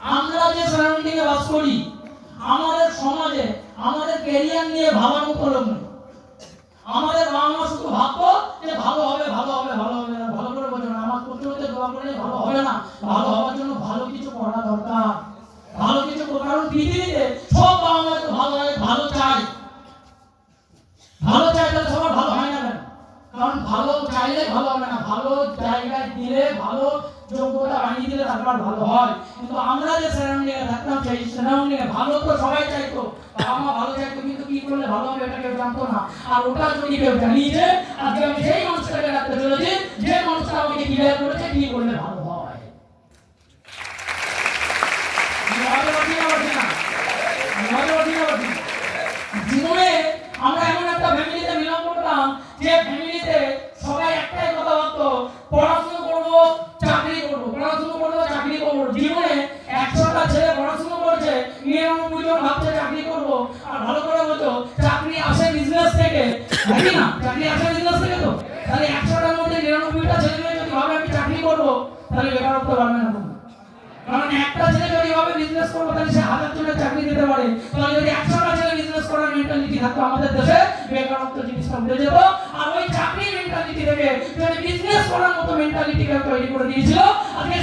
আমরা যে সারাউন্ডিং এ বাস করি, আমাদের সমাজে, আমাদের ক্যারিয়ার নিয়ে ভাবার মতো লোক নেই। আমাদের বাবা মা শুধু ভাবতো যে ভালো হবে ভালো হবে ভালো হবে ভালো করে বোঝো না। আমার করতে হতে দোয়া করলে ভালো হবে না? ভালো হওয়ার জন্য ভালো কিছু করা দরকার। ভালো কিছু করা- কারণ পৃথিবীতে সব বাবা মা ভালো হয়, ভালো চায়। ভালো চাই তাহলে সবার ভালো কারণ ভালো চাইলে ভালো হবে না। ভালো জায়গায় দিলে ভালো যোগ্যতা বানিয়ে দিলে তারপর ভালো হয়। কিন্তু আমরা যে সারাউন্ডিং এ থাকতাম, সেই সারাউন্ডিং এ ভালো তো সবাই চাইতো। বাবা মা ভালো চাইতো, কিন্তু কি করলে ভালো হবে এটা কেউ জানতো না। আর ওটা যদি কেউ জানিয়েছে আজকে আমি সেই মানুষটাকে রাখতে চলেছি, যে মানুষটা আমাকে ক্লিয়ার করেছে কি করলে ভালো হয় আমি ভালো বলছি না বলছি না আমি ভালো বলছি না বলছি না। জীবনে আমরা এমন একটা ফ্যামিলিতে বিলং করতাম যে ফ্যামিলিতে সবাই একটাই কথা বলতো পড়াশোনা করব চাকরি করব পড়াশোনা করব চাকরি করব জীবনে একশোটা ছেলে পড়াশোনা করছে নিরানব্বই জন ভাবছে চাকরি করব। আর ভালো করে বলতো, চাকরি আসে বিজনেস থেকে। নাকি না? চাকরি আসে বিজনেস থেকে তো? তাহলে একশোটার মধ্যে নিরানব্বইটা ছেলে মেয়ে যদি ভাবে আমি চাকরি করব, তাহলে বেকারত্ব বাড়বে না কারণ একটা ছেলে যদি ভাবে বিজনেস করব, তাহলে সে হাজার জনের চাকরি দিতে পারে। তাহলে যদি একশোটা ছেলে বিজনেস করার মেন্টালিটি থাকতো আমাদের দেশে, বেকারত্ব জিনিসটা উঠে যেত। আর ওই চাকরি মেন্টালিটি থেকে, যদি বিজনেস করার মতো মেন্টালিটি কেউ তৈরি করে দিয়েছিল, আজকে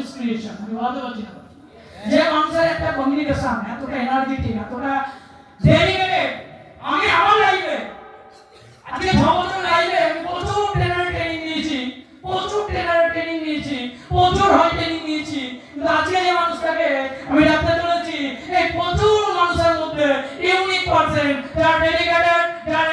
মানুষের ইন্সপিরেশন আমি বলতে পারছি না। যে মানুষের একটা কমিউনিকেশন এতটা এনার্জেটিক এতটা ডেডিকেটেড আমি আমার লাইফে আজকে ছ লাইফে আমি প্রচুর ট্রেনার ট্রেনিং নিয়েছি, প্রচুর ট্রেনার ট্রেনিং নিয়েছি, প্রচুর হয় ট্রেনিং নিয়েছি, কিন্তু আজকে যে মানুষটাকে আমি ডাকতে চলেছি, এই প্রচুর মানুষের মধ্যে ইউনিক পার্সেন্ট যার ডেডিকেটেড যার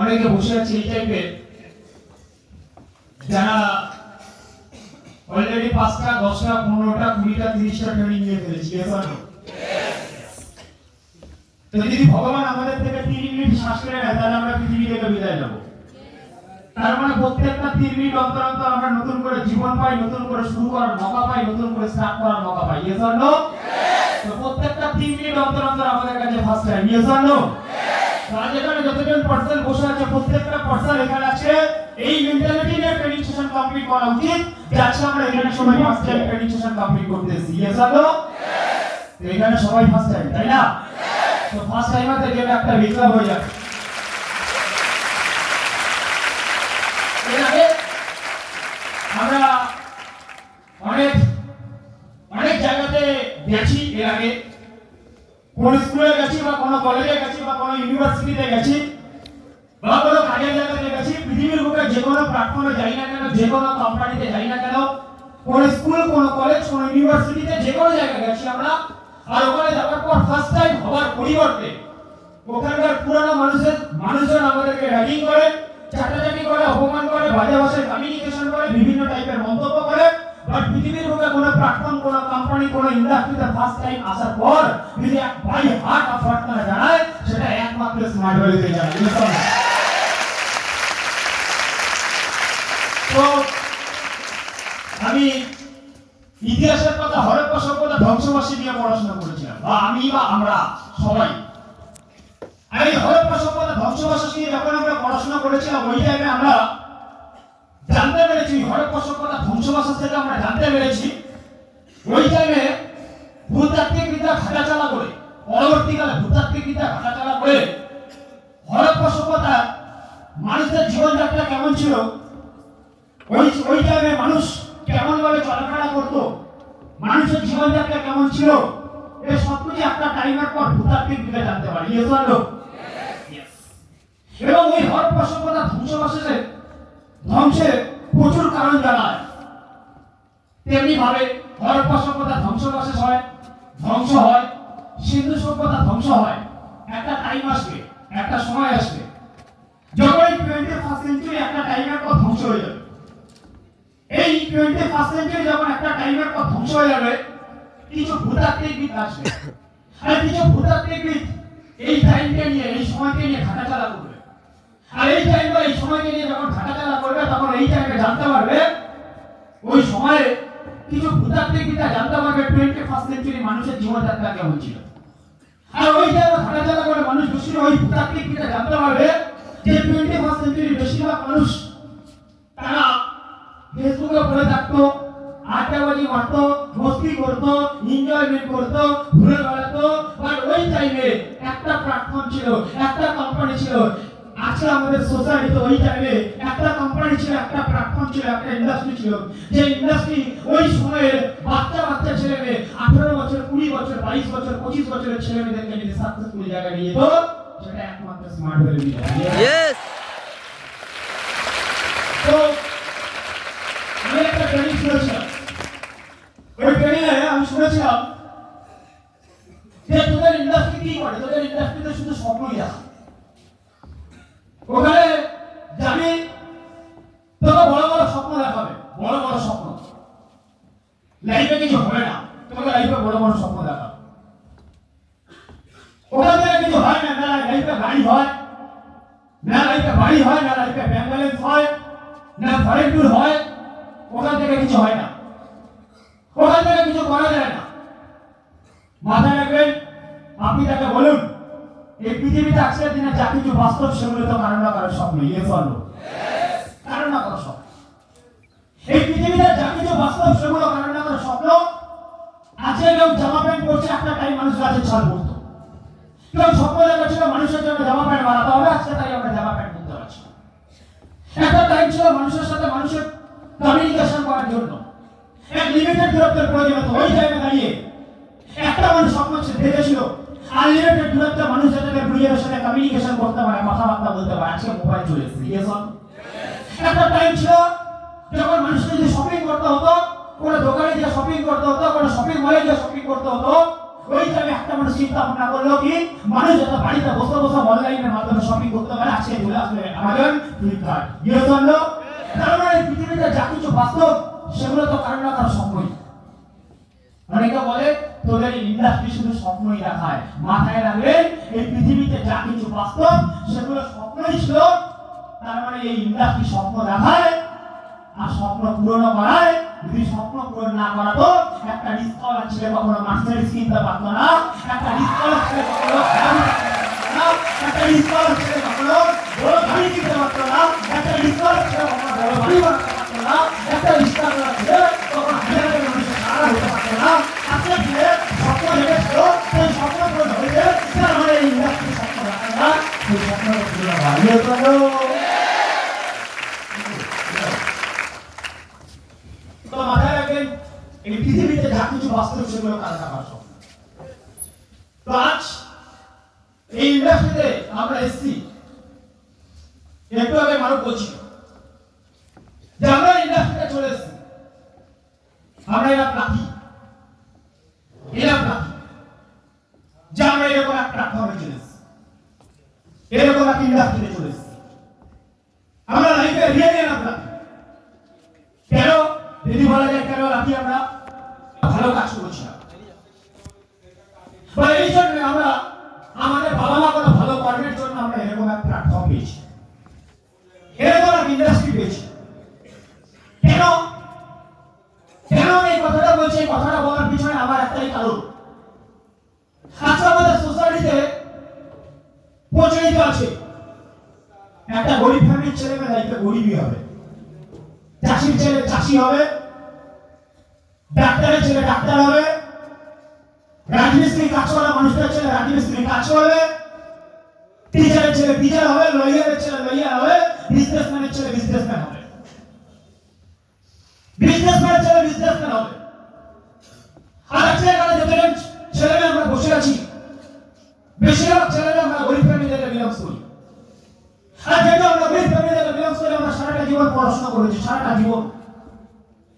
অনেকে বসে আছি এই টাইপের যারা অলরেডি পাঁচটা দশটা পনেরোটা কুড়িটা তিরিশটা ট্রেনিং নিয়ে ফেলেছি? তো যদি ভগবান আমাদের থেকে তিন মিনিট শ্বাস কেড়ে নেয় তাহলে আমরা পৃথিবী থেকে বিদায় নেব। তার মানে প্রত্যেকটা তিন মিনিট অন্তর অন্তর আমরা নতুন করে জীবন পাই নতুন করে শুরু করার মৌকা পাই নতুন করে স্টার্ট করার মৌকা পাই ইয়েস অর নো তো প্রত্যেকটা তিন মিনিট অন্তর অন্তর আমাদের কাছে first time yes or no এখানে বসে আছে, প্রত্যেকটা এখানে আছে। এই কমপ্লিট করা উচিত। আমরা, এখানে সবাই ফার্স্ট টাইম টাইম তাই না? ফার্স্ট টাইমারদের জন্য একটা হয়ে যাবে। আমরা অনেক অনেক জায়গাতে গেছি কোন স্কুলে গেছি বা কোনো কলেজে ইউনিভার্সিটিতে গেছি বা কোনো কাজের জায়গাতে গেছি, পৃথিবীর বুকে যে কোনো প্ল্যাটফর্মে যাই না কেন, যে কোনো কোম্পানিতে যাই না কেন, কোন স্কুল কোন কলেজ কোন ইউনিভার্সিটিতে যে কোনো জায়গায় গেছি আমরা, আর ওখানে যাওয়ার পর ফার্স্ট টাইম হওয়ার পরিবর্তে ওখানকার পুরানো মানুষের, মানুষজন আমাদেরকে র্যাগিং করে, চাটাচাটি করে, অপমান করে, বাজে ভাষায় কমিউনিকেশন করে, বিভিন্ন টাইপের মন্তব্য করে বাট পৃথিবীর বুকে কোনো প্ল্যাটফর্ম কোনো কোম্পানি কোনো ইন্ডাস্ট্রিতে ফার্স্ট টাইম আসার পর যদি বাই হার্ট অফ পারলে? তো, আমি ইতিহাসের কথা, হরপ্পা সভ্যতা ধ্বংসবাসী নিয়ে পড়াশোনা করেছিলাম বা আমি বা আমরা সবাই আর এই হরপ্পা সভ্যতা ধ্বংসবাসী নিয়ে যখন আমরা পড়াশোনা করেছিলাম, ওই টাইমে আমরা জানতে পেরেছি, হরপ্পা সভ্যতা ধ্বংসবাসী থেকে আমরা জানতে পেরেছি ওই টাইমে ভূতাত্ত্বিক বিদ্যা ঘাটাচালা করে, পরবর্তীকালে ভূতাত্ত্বিক বিদ্যা ঘাটাচালা করে মানুষদের জীবনযাত্রা কেমন ছিল? ওই ওই টাইমে মানুষ কেমন ভাবে চলাফেরা করতো? মানুষের জীবনযাত্রা কেমন ছিল? এই সব কিছু একটা টাইমের পর ভূতাত্ত্বিক দিকে জানতে পারি। ইয়েস নো এবং ওই হরপ্পা সভ্যতা ধ্বংসবাসে ধ্বংসের প্রচুর কারণ জানায় তেমনি ভাবে হরপ্পা সভ্যতা ধ্বংসবাসে হয়, ধ্বংস হয়, সিন্ধু সভ্যতা ধ্বংস হয়। একটা টাইম আসবে, একটা সময় আসবে। যখন টোয়েন্টি ফার্স্ট সেঞ্চুরি একটা টাইমের পর ধ্বংস হয়ে যাবে, এই টোয়েন্টি ফার্স্ট সেঞ্চুরি যখন একটা টাইমের পর ধ্বংস হয়ে যাবে, কিছু ভূতাত্ত্বিকবিদ আসবে। আর কিছু ভূতাত্ত্বিকবিদ এই টাইমকে নিয়ে, এই সময়কে নিয়ে ঘাটাচালা করবে। আর এই টাইম বা এই সময়কে নিয়ে যখন ঘাটাচালা করবে, তখন এই টাইমে জানতে পারবে, ওই সময়ে কিছু ভূতাত্ত্বিকবিদরা জানতে পারবে টোয়েন্টি ফার্স্ট সেঞ্চুরি মানুষের জীবনযাত্রা কেমন ছিল। আর ওই টাইমে ঘাটাচালা করে মানুষ বেশি ওই ভূতাত্ত্বিকবিদরা জানতে পারবে যে ফার্স্ট বেশিরভাগ মানুষ, তারা ফেসবুকে পড়ে থাকতো, আড্ডাবাজি মারতো, মস্তি করতো এনজয়মেন্ট করতো, ঘুরে বেড়াতো। বাট ওই টাইমে একটা প্ল্যাটফর্ম ছিল, একটা কোম্পানি ছিল। আজকে আমাদের সোসাইটিতে ওই টাইমে একটা কোম্পানি ছিল, একটা প্ল্যাটফর্ম ছিল, একটা ইন্ডাস্ট্রি ছিল। যে ইন্ডাস্ট্রি ওই সময়ে বাচ্চা বাচ্চা ছেলে মেয়ে, আঠারো বছর, কুড়ি বছর, বাইশ বছর, পঁচিশ বছরের ছেলে মেয়েদেরকে যদি সাকসেসফুল জায়গায় নিয়ে যেত স্মার্ট ভ্যালি Yes. তো আমি একটা ট্রেনিং শুনেছিলাম ওই ট্রেনিং আমি শুনেছিলাম যে তোদের ইন্ডাস্ট্রি কি করে তোদের ইন্ডাস্ট্রিতে শুধু স্বপ্নই আছে ওখানে যাবি তোকে বড় বড় স্বপ্ন দেখাবে বড় বড় স্বপ্ন লাইফে কিছু হবে না তোকে লাইফে বড় বড় স্বপ্ন দেখাবে ওখান থেকে কিছু হয় না না লাইফে গাড়ি হয় না লাইফে বাড়ি হয় না লাইফে ব্যাংক ব্যালেন্স হয় ট্যুর হয় ওখান থেকে কিছু হয় না। ওখান থেকে কিছু করা যায় না। মাথায় রাখবেন, আপনি তাকে বলুন, এই পৃথিবীতে আজকের দিনে যা কিছু বাস্তব, সেগুলো তো কারণ না কারও স্বপ্ন ইয়ে ফলো কারণ না কারও স্বপ্ন। এই পৃথিবীতে যা কিছু বাস্তব, সেগুলো কারণ না কারও স্বপ্ন। আজকে কেউ জামা প্যান্ট পরছে, একটা টাইম মানুষ গাছের ছাল পরতো কেউ স্বপ্ন দেখাচ্ছিল মানুষের জন্য জামা প্যান্ট বানাতে হবে আজকে তাই আমরা জামা প্যান্ট একটা টাইম ছিল মানুষের সাথে মানুষের কমিউনিকেশন করার জন্য। এক লিমিটেড দূরত্বের প্রয়োজন হতো ওই টাইমে দাঁড়িয়ে একটা মানুষ স্বপ্ন ছিল- দেখেছিল আনলিমিটেড দূরত্বে মানুষ যাতে প্রিয়ের সাথে কমিউনিকেশন করতে পারে, কথাবার্তা বলতে পারে। আজকে মোবাইল চলে এসেছে একটা টাইম ছিল যখন মানুষকে যদি শপিং করতে হতো, কোনো দোকানে গিয়ে শপিং করতে হতো, কোনো শপিং মলে গিয়ে শপিং করতে হতো ওই টাইমে একটা মানুষ চিন্তা ভাবনা করল কি, মানুষ যত বাড়িতে বসে বসে অনলাইনের মাধ্যমে শপিং করতে পারে, আজকে চলে আসবে আমাজন ফ্লিপকার্ট জন্য তার মানে পৃথিবীতে যা কিছু বাস্তব, সেগুলো তো কারও না কারও স্বপ্নই। অনেকে বলে, তোদের ইন্ডাস্ট্রি শুধু স্বপ্নই দেখায়। মাথায় রাখবেন এই পৃথিবীতে যা কিছু বাস্তব, সেগুলো স্বপ্নই ছিল। তার মানে এই ইন্ডাস্ট্রি স্বপ্ন দেখায়, আর স্বপ্ন পূরণ করায়। যদি স্বপ্ন পূরণ না করা তো একটা রিস্কলার ছেলে কখনো মাস্টারিস কিনতে পারতো না একটা রিস্কলার ছেলে কখনো একটা রিস্কলার ছেলে কখনো বড় গাড়ি কিনতে পারতো না একটা রিস্কলার ছেলে কখনো বড় বানাতে পারতো না একটা রিস্কলার ছেলে কখনো হাজার মানুষের সারা হতে পারতো না। আজকে ছেলে স্বপ্ন দেখেছিল সেই স্বপ্ন হয়েছে তার মানে ইন্ডাস্ট্রি স্বপ্ন রাখে না সেই স্বপ্ন পূরণ হয় তো মাথায় রাখবেন এই পৃথিবীতে যা কিছু বাস্তব সেগুলো কাজে লাগার স্বপ্ন তো আজ এই ইন্ডাস্ট্রিতে আমরা এসছি একটু আগে মানব বলছিল যে আমরা ইন্ডাস্ট্রিতে চলে এসছি আমরা এরা প্রার্থী এরা প্রার্থী যে আমরা এরকম এক প্ল্যাটফর্মে চলে এসছি এরকম এক ইন্ডাস্ট্রিতে চলে এসছি আমরা লাইফে রিয়েলি এরা প্রার্থী কেন যদি বলা যায় কেন রাখি আমরা ভালো কাজ করেছিলাম বা এই জন্য আমরা আমাদের বাবা মা কোনো ভালো কর্মের জন্য আমরা এরকম এক প্ল্যাটফর্ম পেয়েছি এরকম এক ইন্ডাস্ট্রি পেয়েছি কেন কেন আমি এই কথাটা বলছি এই কথাটা বলার পিছনে আমার একটাই কারণ আজকে আমাদের সোসাইটিতে প্রচলিত আছে। একটা গরিব ফ্যামিলির ছেলে লাইফে গরিবই হবে। চাষির ছেলে চাষি হবে। ডাক্তারের ছেলে ডাক্তার হবে। রাজমিস্ত্রি কাজ করা মানুষদের ছেলে রাজমিস্ত্রি কাজ করবে। টিচারের ছেলে টিচার হবে, লয়ারের ছেলে লয়ার হবে বিজনেসম্যানের ছেলে বিজনেসম্যান হবে। বিজনেসম্যানের ছেলে বিজনেসম্যান হবে। আর ছেলে আমরা বসে আছি। বেশিরভাগ ছেলে বিলংস আর যেহেতু আমরা গরিব ফ্যামিলি থেকে বিলংস করি আমরা সারাটা জীবন পড়াশোনা করেছি, সারাটা জীবন।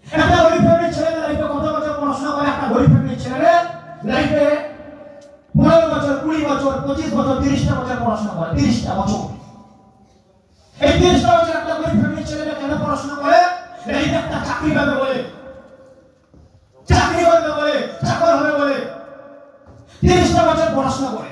একটা গরিব ফ্যামিলির ছেলে লাইফে কত বছর পড়াশোনা করে? একটা গরিব ফ্যামিলির ছেলে লাইফে পনেরো বছর, কুড়ি বছর, পঁচিশ বছর, তিরিশটা বছর পড়াশোনা করে, তিরিশটা বছর। এই তিরিশটা বছর একটা গরিব ফ্যামিলির ছেলেটা কেন পড়াশোনা করে? লাইফে একটা চাকরি পাবে বলে। চাকরি করবে বলে, চাকর হবে বলে। তিরিশটা বছর পড়াশোনা করে।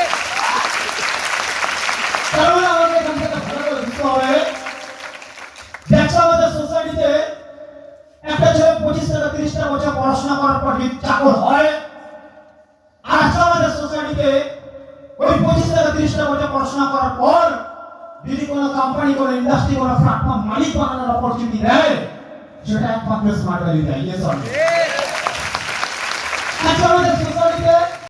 কোম্পানি কোনো ইন্ডাস্ট্রি কোনো প্ল্যাটফর্ম মালিক বানানোর অপরচুনিটি দেয় সেটা একমাত্র স্মার্ট ভ্যালি দেয়। Yes or